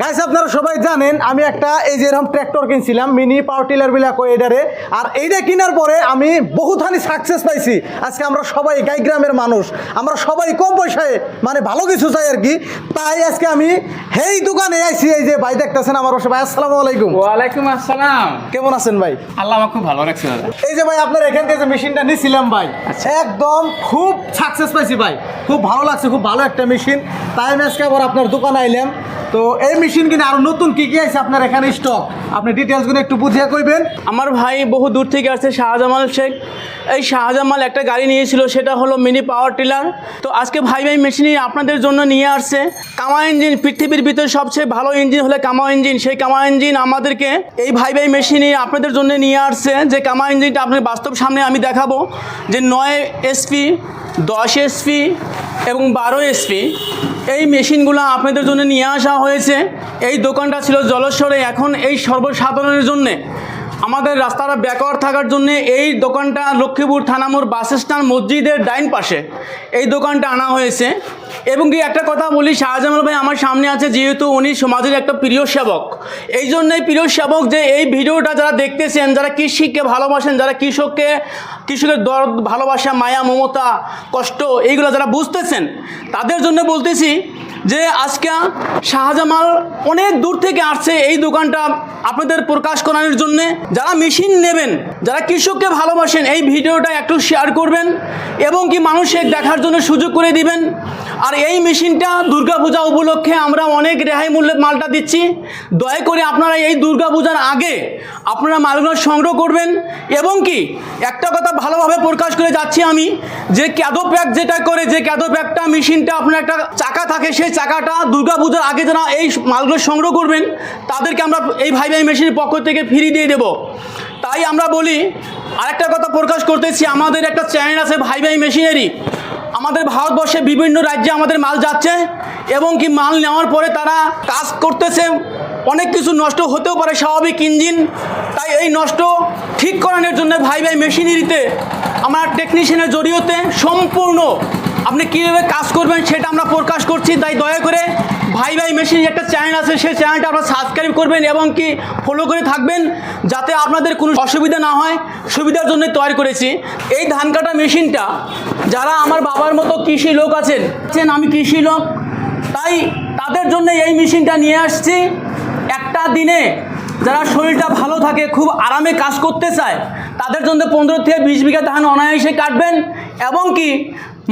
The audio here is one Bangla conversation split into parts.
গাইস আপনারা সবাই জানেন আমি একটা এই যে এরকম ট্র্যাক্টর কিনছিলাম মিনি পাওয়ার টিলার বিলা কই এটারে। আর এইটা কেনার পরে আমি বহুখানি সাকসেস পাইছি। আজকে আমরা সবাই গাই গ্রামের মানুষ আমরা সবাই কম পয়সায় মানে ভালো কিছু চাই আর কি। তাই আজকে আমি হেই দোকানে আইছি এই যে ভাই দেখতেছেন আমার পাশে। ভাই আসসালামু আলাইকুম। ওয়ালাইকুম আসসালাম। কেমন আছেন ভাই? আল্লাহ আমার খুব ভালো রাখছে এই যে ভাই আপনার এখান থেকে যে মেশিনটা নিছিলাম ভাই একদম খুব সাকসেস পাইছি ভাই। খুব ভালো লাগছে খুব ভালো একটা মেশিন তাই আমি আজকে আবার আপনার দোকানে আইলাম। তো এই মেশিন কিনে আরও নতুন কি কি আছে আপনার এখানে স্টক আপনি ডিটেলসগুলো একটু বুঝিয়ে কইবেন। আমার ভাই বহু দূর থেকে আসছে, শাহজামাল শেখ। এই শাহজামাল একটা গাড়ি নিয়েছিল, সেটা হলো মিনি পাওয়ার টিলার তো আজকে ভাই ভাই মেশিনই আপনাদের জন্য নিয়ে আসছে। কামা ইঞ্জিন পৃথিবীর ভিতরে সবচেয়ে ভালো ইঞ্জিন হলে কামা ইঞ্জিন সেই কামা ইঞ্জিন আমাদেরকে এই ভাই ভাই মেশিনই আপনাদের জন্য নিয়ে আসছে। যে কামা ইঞ্জিনটা আপনার বাস্তব সামনে আমি দেখাবো। যে নয় এসপি দশ এসপি এবং বারো এসপি এই মেশিনগুলো আপনাদের জন্য নিয়ে আসা হয়েছে। এই দোকানটা ছিল জলস্বরে, এখন এই সর্বসাধারণের জন্যে। আমাদের রাস্তাটা ব্যাকওয়ার থাকার জন্য এই দোকানটা লক্ষ্মীপুর থানামোর বাস স্ট্যান্ড মসজিদের ডাইন পাশে। এই দোকানটা আনা হয়েছে। এবং কি একটা কথা বলি শাহজামাল ভাই আমার সামনে আছে, যেহেতু উনি সমাজের একটা প্রিয় সেবক। এই জন্যই প্রিয় সেবক যে এই ভিডিওটা যারা দেখতেছেন, যারা কৃষিকে ভালোবাসেন, যারা কৃষককে, কৃষকের দরদ ভালোবাসা, মায়া, মমতা, কষ্ট, এইগুলো যারা বুঝতেছেন, তাদের জন্য বলতেছি যে আজকে শাহজামাল অনেক দূর থেকে আসছে এই দোকানটা আপনাদের প্রকাশ করানোর জন্যে। যারা মেশিন নেবেন, যারা কৃষককে ভালোবাসেন, এই ভিডিওটা একটু শেয়ার করবেন এবং কি মানুষের দেখার জন্য সুযোগ করে দিবেন। আর এই মেশিনটা দুর্গাপূজা উপলক্ষে আমরা অনেক রেহাই মূল্যে মালটা দিচ্ছি। দয়া করে আপনারা এই দুর্গাপূজার আগে আপনারা মালগুলো সংগ্রহ করবেন এবং কি একটা কথা ভালোভাবে প্রকাশ করে যাচ্ছি আমি, যে ক্যাদো প্যাক যেটা করে, যে ক্যাদো প্যাকটা মেশিনটা আপনার একটা চাকা থাকে সেই চাকাটা দুর্গাপূজার আগে যারা এই মালগুলো সংগ্রহ করবেন, তাদেরকে আমরা এই ভাই ভাই মেশিনের পক্ষ থেকে ফ্রি দিয়ে দেব। তাই আমরা বলি, আরেকটা কথা প্রকাশ করতেছি, আমাদের একটা চ্যানেল আছে ভাই ভাই মেশিনারি। আমাদের ভারতবর্ষে বিভিন্ন রাজ্যে আমাদের মাল যাচ্ছে এবং কি মাল নেওয়ার পরে তারা কাজ করতেছে, অনেক কিছু নষ্ট হতেও পারে, স্বাভাবিক ইঞ্জিন। তাই এই নষ্ট ঠিক করানোর জন্য ভাই ভাই মেশিনারিতে, আমার টেকনিশিয়ানের জড়িয়েতে সম্পূর্ণ আপনি কীভাবে কাজ করবেন সেটা আমরা প্রকাশ করছি, তাই দয়া করে ভাই ভাই মেশিন একটা চ্যানেল আছে, সেই চ্যানেলটা আপনারা সাবস্ক্রাইব করবেন এবং কি ফলো করে থাকবেন, যাতে আপনাদের কোনো অসুবিধা না হয়, সুবিধার জন্য তৈরি করেছি। এই ধান কাটা মেশিনটা যারা আমার বাবার মতো কৃষি লোক আছেন আমি কৃষি লোক, তাই তাদের জন্য এই মেশিনটা নিয়ে আসছি। একটা দিনে যারা শরীরটা ভালো থাকে, খুব আরামে কাজ করতে চায়, তাদের জন্য পনেরো থেকে বিশ বিঘা ধান অনায়াসে কাটবেন এবং কি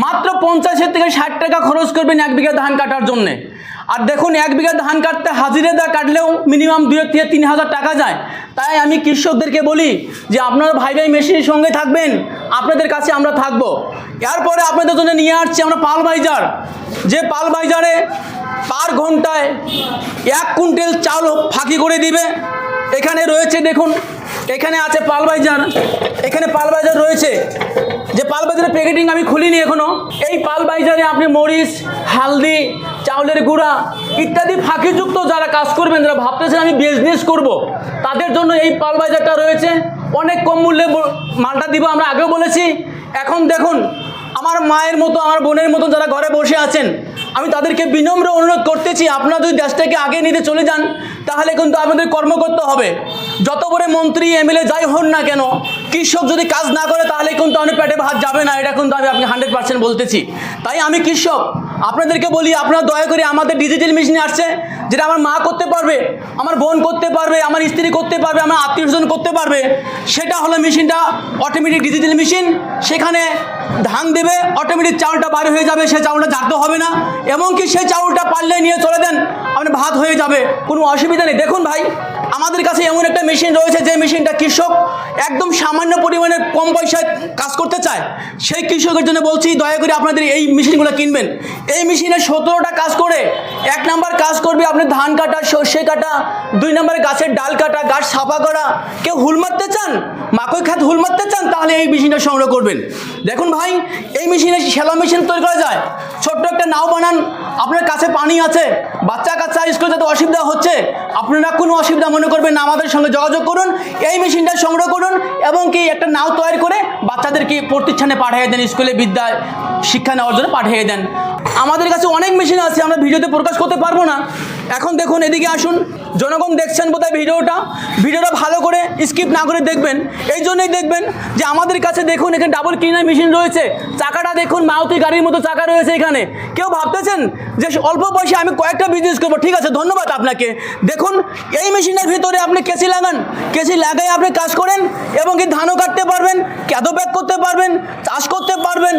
মাত্র পঞ্চাশের থেকে ষাট টাকা খরচ করবেন এক বিঘা ধান কাটার জন্যে। আর দেখুন, এক বিঘা ধান কাটতে হাজিরে দা কাটলেও মিনিমাম দুই থেকে তিন হাজার টাকা যায়। তাই আমি কৃষকদেরকে বলি যে, আপনারা ভাই ভাই মেশিনের সঙ্গে থাকবেন, আপনাদের কাছে আমরা থাকব। এরপরে আপনাদের জন্য নিয়ে আসছি আমরা পাল বাইজার। যে পাল বাইজারে পার ঘন্টায় এক কুইন্টাল চাউল ফাঁকি করে দিবে। এখানে রয়েছে, দেখুন এখানে আছে পালবাইজার। এখানে পালবাইজার রয়েছে। যে পালবাজারের প্যাকেটিং আমি খুলিনি এখনও। এই পালবাইজারে আপনি মরিচ, হালদি, চাউলের গুঁড়া ইত্যাদি ফাঁকিযুক্ত যারা কাজ করবেন, যারা ভাবতেছেন আমি বিজনেস করব। তাদের জন্য এই পালবাজারটা রয়েছে। অনেক কম মূল্যে মালটা দিব, আমরা আগেও বলেছি। এখন দেখুন, আমার মায়ের মতো, আমার বোনের মতো যারা ঘরে বসে আছেন আমি তাদেরকে বিনম্র অনুরোধ করতেছি, আপনারা যদি দেশটাকে আগে নিতে চলে যান, তাহলে কিন্তু আমাদের কর্ম করতে হবে। যত বড় মন্ত্রী, এমএলএ যাই হন না কেন, কৃষক যদি কাজ না করে, তাহলে কিন্তু আমি পেটে ভাত যাবে না, এটা কিন্তু আমি আপনি হান্ড্রেড পার্সেন্ট বলতেছি। তাই আমি কৃষক আপনাদেরকে বলি, আপনারা দয়া করে আমাদের ডিজিটাল মেশিন আসছে, যেটা আমার মা করতে পারবে, আমার বোন করতে পারবে, আমার স্ত্রী করতে পারবে, আমার আত্মীয় স্বজন করতে পারবে, সেটা হলো মেশিনটা অটোমেটিক ডিজিটাল মেশিন সেখানে ধান দেবে অটোমেটিক চাউলটা বার হয়ে যাবে, সে চাউলটা জাগতে হবে না, এমনকি সেই চাউলটা পারলে নিয়ে চলে দেন আপনার ভাত হয়ে যাবে, কোনো অসুবিধা নেই। দেখুন ভাই আমাদের কাছে এমন একটা মেশিন রয়েছে, যে মেশিনটা কৃষক একদম সামান্য পরিমাণে কম পয়সায় কাজ করতে চায়। সেই কৃষকের জন্য বলছি, দয়া করে আপনাদের এই মেশিনগুলো কিনবেন। এই মেশিনে সতেরোটা কাজ করে, এক নাম্বার কাজ করবে আপনি ধান কাটা, সর্ষে কাটা, দুই নম্বরে গাছের ডাল কাটা, গাছ সাফা করা। কেউ হুল মারতে চান, মাকই খাত হুল মারতে চান, তাহলে এই মেশিনটা সংগ্রহ করবেন। দেখুন ভাই, এই মেশিনে শ্যালো মেশিন তৈরি করা যায়। ছোট্ট একটা নাও বানান আপনার কাছে পানি আছে, বাচ্চা কাচ্চা স্কুলে যাতে অসুবিধা হচ্ছে, আপনারা কোনো অসুবিধা মনে করবেন না, আমাদের সঙ্গে যোগাযোগ করুন, এই মেশিনটা সংগ্রহ করুন, এবং কি একটা নাও তৈরি করে বাচ্চাদেরকে প্রতিষ্ঠানে পাঠিয়ে দেন, স্কুলে বিদ্যায় শিক্ষা নেওয়ার জন্য পাঠিয়ে দেন। আমাদের কাছে অনেক মেশিন আছে, আমরা ভিডিওতে প্রকাশ করতে পারব না। এখন দেখুন, এদিকে আসুন। জনগণ দেখছেন বোধহয় ভিডিওটা। ভিডিওটা ভালো করে স্কিপ না করে দেখবেন। এই জন্যই দেখবেন যে আমাদের কাছে দেখুন, এখানে ডাবল ক্লিনার মেশিন রয়েছে। চাকাটা দেখুন, মারুতি গাড়ির মতো চাকা রয়েছে এখানে। কেউ ভাবতেছেন যে অল্প বয়সে আমি কয়েকটা বিজনেস করব। ঠিক আছে, ধন্যবাদ আপনাকে। দেখুন, এই মেশিনের ভিতরে আপনি কেসি লাগান। কেসি লাগাই আপনি কাজ করেন এবং কি ধানও কাটতে পারবেন, ক্যাদো ব্যাগ করতে পারবেন, চাষ করতে পারবেন।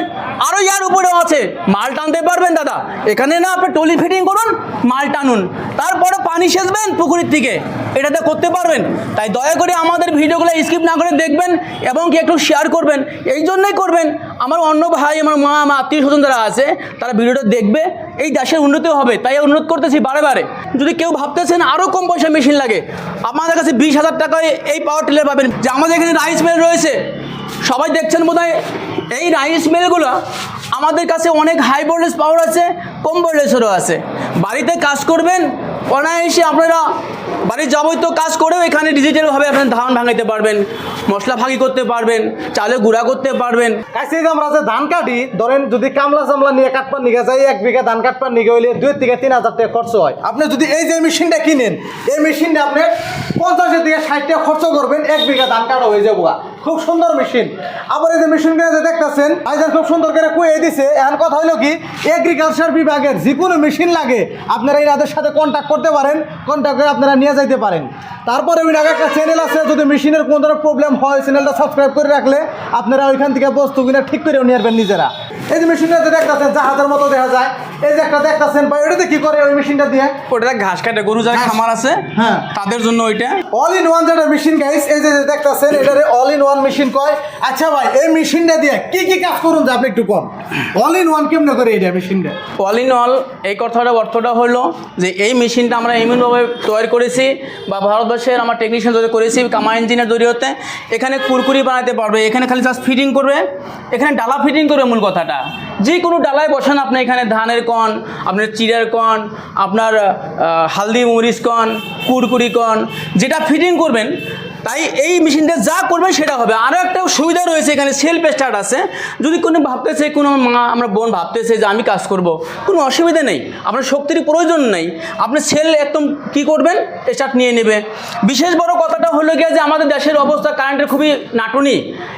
আরও ইয়ার উপরেও আছে। মাল টানতে পারবেন, দাদা। এখানে না আপনি টলি ফিটিং করুন, মাল টানুন। তারপরে পানি সেচবেন পুকুরের থেকে এটাতে করতে পারবেন। তাই দয়া করে আমাদের ভিডিওগুলো স্কিপ না করে দেখবেন এবং কি একটু শেয়ার করবেন। এই জন্যই করবেন। আমার অন্য ভাই, আমার মা, আমার আত্মীয় স্বজন যারা আছে, তারা ভিডিওটা দেখবে। এই দেশের উন্নতি হবে। তাই অনুরোধ করতেছি বারে বারে। যদি কেউ ভাবতেছেন আরও কম পয়সা মেশিন লাগে, আমাদের কাছে বিশ হাজার টাকায় এই পাওয়ার টিলার পাবেন। যে আমাদের এখানে রাইস মিল রয়েছে। সবাই দেখছেন বোধ এই রাইস মিলগুলো আমাদের কাছে অনেক হাই ভোল্টেজ পাওয়ার আছে, কম ভোল্টেজেরও আছে। বাড়িতে কাজ করবেন অনায়াসে আপনারা বাড়ির যাবতীয় কাজ করেও এখানে ডিজিটালভাবে আপনার ধান ভাঙাইতে পারবেন, মশলা ভাগি করতে পারবেন, চালে গুঁড়া করতে পারবেন আমরা যে ধান কাটি, ধরেন যদি কামলা চামলা নিয়ে কাটপার নিয়ে যাই, এক বিঘা ধান কাটপার নিয়ে হইলে দুই থেকে তিন হাজার টাকা খরচ হয় আপনি যদি এই যে মেশিনটা কিনেন, এই মেশিনটা আপনি পঞ্চাশের থেকে ষাট টাকা খরচ করবেন, এক বিঘা ধান কাটা হয়ে যাব। খুব সুন্দর মেশিন। আবার এই যে মেশিন যে দেখতেছেন আইজার খুব সুন্দর করে কুয়ে দিছে। এখন কথা হলো কি এগ্রিকালচার বিভাগের যে কোনো মেশিন লাগে আপনারা এনাদের সাথে কন্ট্যাক্ট করতে পারেন কন্ট্যাক্ট করে আপনারা নিয়ে যাইতে পারেন। তারপরে ওই একটা চ্যানেল আছে যদি মেশিনের কোনো ধরনের প্রবলেম হয় চ্যানেলটা সাবস্ক্রাইব করে রাখলে আপনারা ওইখান থেকে বস্তু কিনে ঠিক করে নিয়ে আসবেন নিজেরা। এই যে মেশিনটা যে দেখতেছেন জাহাজের মতো দেখা যায়। এই যে একটা দেখতেছেন ভাই ওইটাতে কি করে ওই মেশিনটা দিয়ে? ওটা ঘাস কাটে গরু যারা খামার আছে হ্যাঁ। তাদের জন্য ওইটা। অল ইন ওয়ান যেটা মেশিন গাইস এই যে দেখতেছেন এটারে অল ইন ওয়ান মেশিন কয় আচ্ছা ভাই, এই মেশিনটা দিয়ে কি কি কাজ করুন যে আপনি একটু কম অল ইন ওয়ান কেমনে করে এটা মেশিনটা অল ইন অল এই কথাটা অর্থটা হলো যে এই মেশিনটা আমরা এমনভাবে তৈরি করেছি বা ভারতবর্ষের আমার টেকনিশিয়ান তৈরি করেছি কামা ইঞ্জিনের জরিয়তে এখানে কুরকুরি বানাতে পারবে, এখানে খালি জাস্ট ফিটিং করবে। এখানে ডালা ফিটিং করবে মূল কথাটা। যে কোনো ডালায় বসান আপনি, এখানে ধানের কন, আপনার চিড়ের কন, আপনার হালদি মরিচ কন, কুরকুরি কন, যেটা ফিটিং করবেন তাই এই মেশিনটা যা করবে সেটা হবে। আরও একটা সুবিধা রয়েছে এখানে সেলফ স্টার্ট আছে। যদি কোনো ভাবতেছে, কোনো মা, আমরা বোন ভাবতেছে যে আমি কাজ করব, কোনো অসুবিধা নেই। আপনার শক্তির প্রয়োজন নেই। আপনি সেল একদম কি করবেন? স্টার্ট নিয়ে নেবে। বিশেষ বড় কথাটা হলো গিয়ে যে আমাদের দেশের অবস্থা কারেন্টের খুবই নাটনি।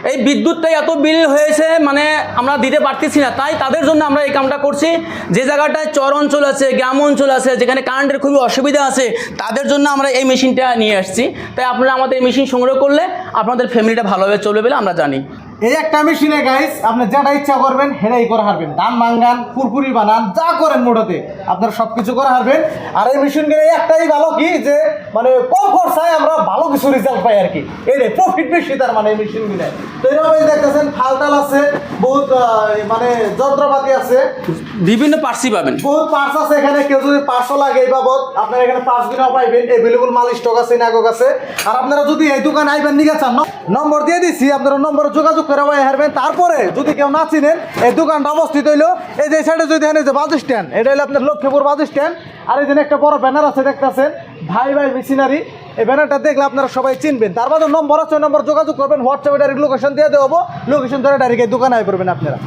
এই বিদ্যুৎটাই এত বিল হয়েছে মানে আমরা দিতে পারতেছি না। তাই তাদের জন্য আমরা এই কামটা করছি। যে জায়গাটায় চর অঞ্চল আছে, গ্রাম অঞ্চল আছে, যেখানে কারেন্টের খুবই অসুবিধা আছে, তাদের জন্য আমরা এই মেশিনটা নিয়ে আসছি। তাই আপনারা আমাদের এই মেশিন সংগ্রহ করলে আপনাদের ফ্যামিলিটা ভালোভাবে চলবে বলে আমরা জানি। এই একটা মেশিনে গাইস আপনি যেটা ইচ্ছা করবেন হেরাই করে হারবেন ধান বাঙ্গান কুরকুরি বানান, যা করেন মোটাতে, আপনার সব কিছু করে হারবেন আর এই মেশিন গেলে একটাই ভালো কি যে মানে কম খরচায় আমরা ভালো কিছু রেজাল্ট পাই আর কি। এর প্রফিট বেশি তার মানে এই মেশিন গেলে। তো এরকম দেখতেছেন, ফালতাল আছে বহুত মানে যন্ত্রপাতি আছে। বিভিন্ন পার্সি পাবেন। বহুত পার্স আছে এখানে কেউ যদি পার্সও লাগে এই বাবদ আপনারা এখানে পার্স কিনাও পাইবেন এভেলেবল মাল স্টক আছে নাগক আছে। আর আপনারা যদি এই দোকানে আইবেন নিয়ে চান নম্বর দিয়ে দিছি আপনারা নম্বরে যোগাযোগ করে ওই হারবেন তারপরে যদি কেউ না চিনেন এই দোকানটা অবস্থিত হইল এই যে সাইডে যদি এই যে বাস স্ট্যান্ড এটা হলো আপনার লক্ষ্মীপুর বাস স্ট্যান্ড আর এই যে একটা বড় ব্যানার আছে দেখতেছেন ভাই ভাই মেশিনারি এই ব্যানারটা দেখলে আপনারা সবাই চিনবেন। তার বাদে নম্বর আছে নম্বর যোগাযোগ করবেন হোয়াটসঅ্যাপে ডাইরেক্ট লোকেশন দিয়ে দেবো লোকেশন ধরে ডাইরেক্ট দোকান দোকানে করবেন আপনারা।